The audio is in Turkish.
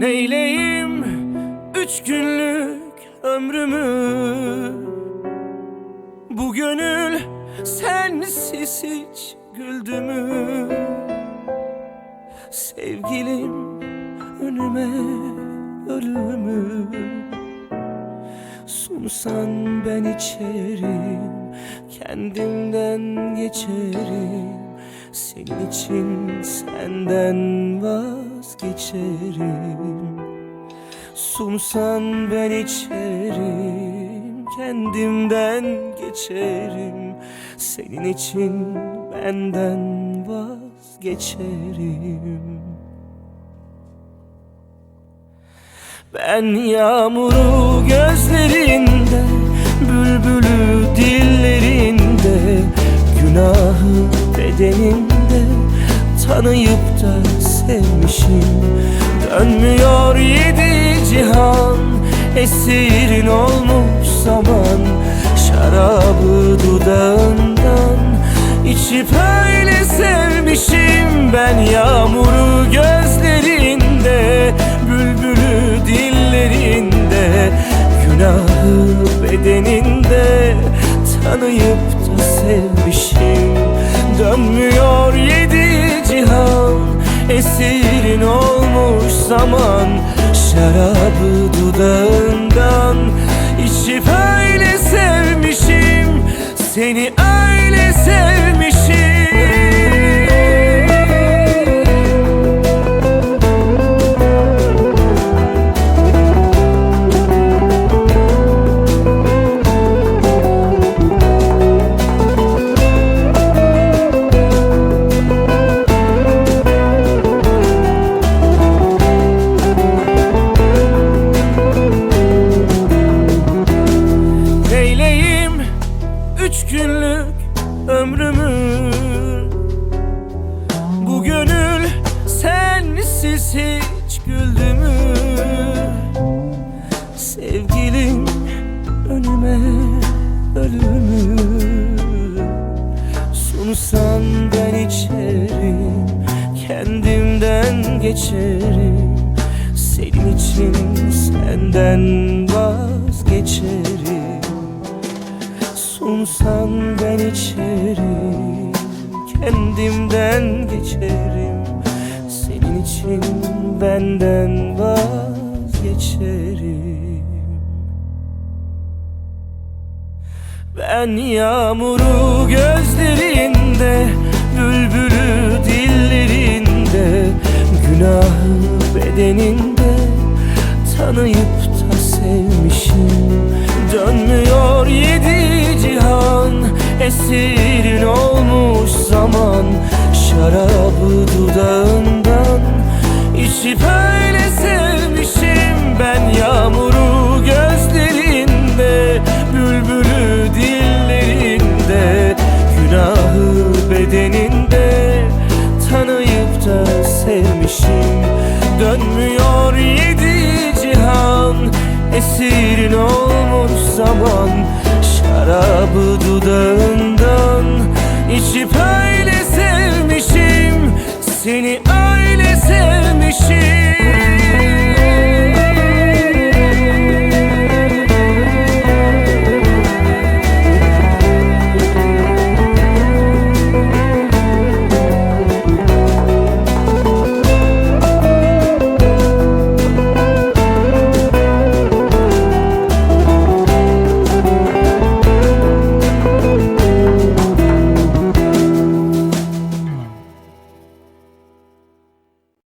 Neyleyim? Üç günlük ömrümü. Bu gönül sensiz hiç güldü mü? Sevgilim önüme ölümü Sunsan ben içerim Kendimden geçerim Senin için senden vazgeçerim. Sunsan ben içerim Kendimden geçerim. Senin için benden vazgeçerim. Ben yağmuru gözlerinde bedeninde Tanıyıp da sevmişim. Dönmüyor yedi cihan Esirin olmuş zaman. Şarabı dudağından içip öyle sevmişim. Ben yağmuru gözlerinde Bülbülü dillerinde Günahı bedeninde Tanıyıp da sevmişim Dönmüyor yedi cihan. Esirin olmuş zaman Şarabı dudağından. İçip öyle sevmişim Seni öyle Sevgilim önüme ölümü Sunsan ben içerim. Kendimden geçerim. Senin için senden vazgeçerim. Sunsan ben içerim. Kendimden geçerim. Senin için benden vazgeçerim Ben yağmuru gözlerinde Bülbülü dillerinde Günahı bedeninde Tanıyıp da sevmişim. Dönmüyor yedi cihan Esirin olmuş zaman. Şarabı dudağından içip öyle Dönmüyor yedi cihan. Esirin olmuş zaman Şarabı dudağından. İçip öyle sevmişim Seni öyle sevmişim